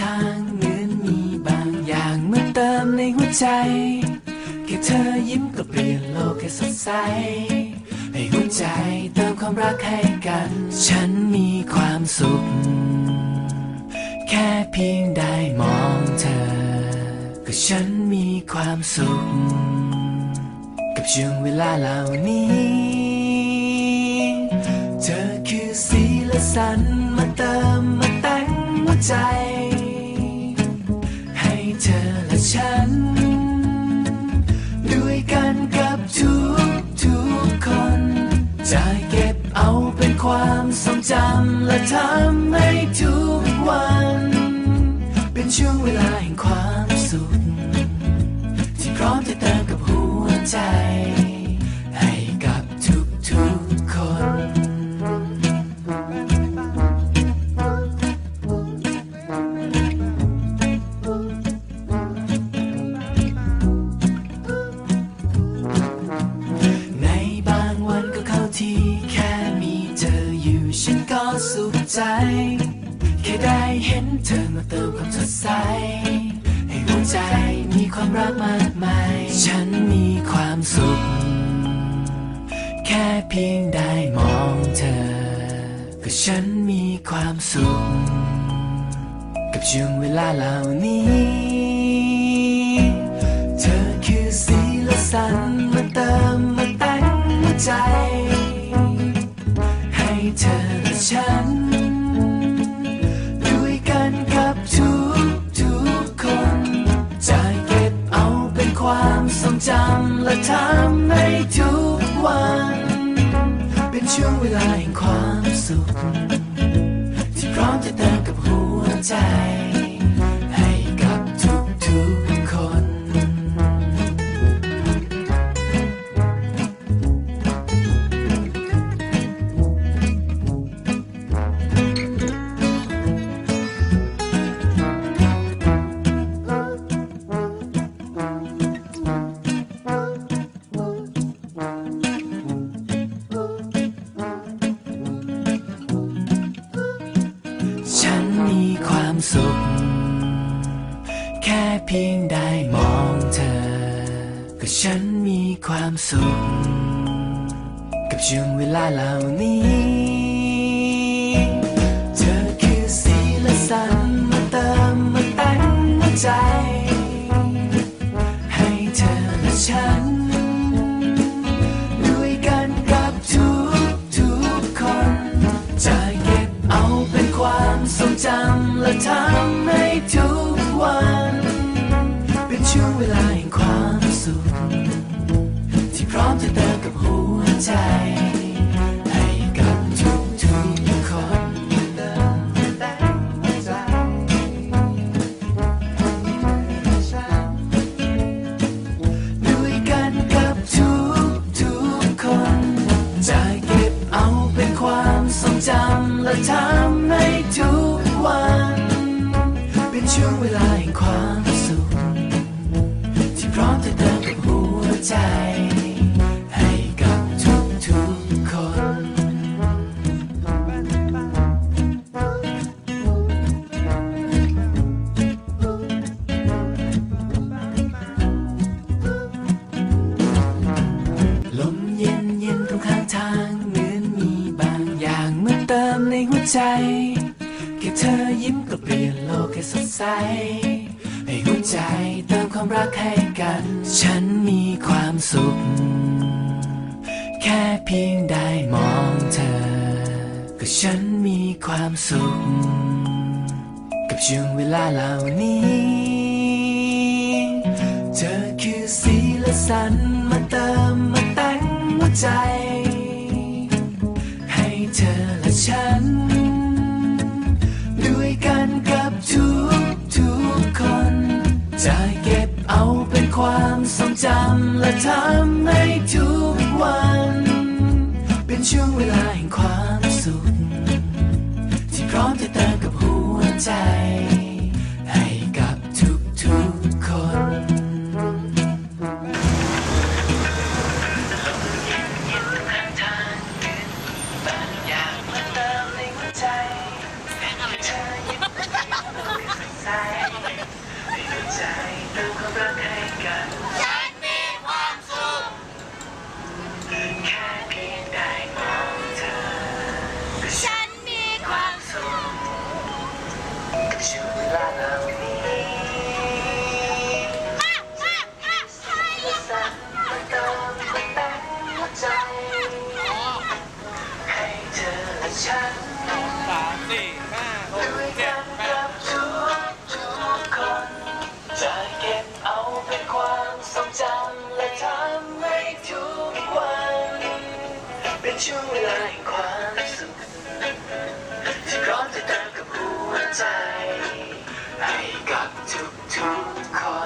ทางเหมือนมีบางอย่างมาเติมในหัวใจ แค่เธอยิ้มก็เปลี่ยนโลกให้สดใส ให้หัวใจเติมความรักให้กัน ฉันมีความสุข แค่เพียงได้มองเธอ ก็ฉันมีความสุข กับช่วงเวลาเหล่านี้ เธอคือสีและสันมาเติมมาแต่งหัวใจ เธอและฉัน ด้วยกันกับทุกทุกคน จะเก็บเอาเป็นความทรงจำและทำให้ทุกวัน เป็นช่วงเวลาแห่งความสุข ที่พร้อมจะเติมกับหัวใจ เธอมาเติมความสดใส ให้หัวใจมีความรักมากมาย ฉันมีความสุข แค่เพียงได้มองเธอ ก็ฉันมีความสุข กับช่วงเวลาเหล่านี้ ช่วงเวลาแห่งความสุข ที่พร้อมจะเติมกับหัวใจ ก็ฉันมีความสุข กับช่วงเวลาเหล่านี้ เธอคือสีและสันมาเติมมาแต่งหัวใจ ให้เธอและฉันด้วยกันกับทุกทุกๆคน จะเก็บเอาเป็นความทรงจำและทำให้ทุก เวลาแห่งความสุข ที่พร้อมจะเติมกับหัวใจ ให้กับทุกทุกคนเติมแต่งหัวใจด้วยกันกับทุกทุกคน จะเก็บเอาเป็นความทรงจำและทำ ยิ้มก็เปลี่ยนโลกให้สดใส ให้หัวใจเติมความรักให้กัน ฉันมีความสุข แค่เพียงได้มองเธอ ก็ฉันมีความสุข กับช่วงเวลาเหล่านี้ เธอคือสีและสันมาเติมมาแต่งหัวใจ ให้เธอ ทำให้ทุกวัน เป็นช่วงเวลาแห่งความสุข ที่พร้อมจะเติมกับหัวใจ ให้กับทุกทุกคนบางอย่างมาเติมในหัวใจให้เธ สี่ห้าหกเจ็ดแปดช่วงเวลาแห่งความสุขที่พร้อมจะเติมกับหัวใจ ให้กับทุกๆคน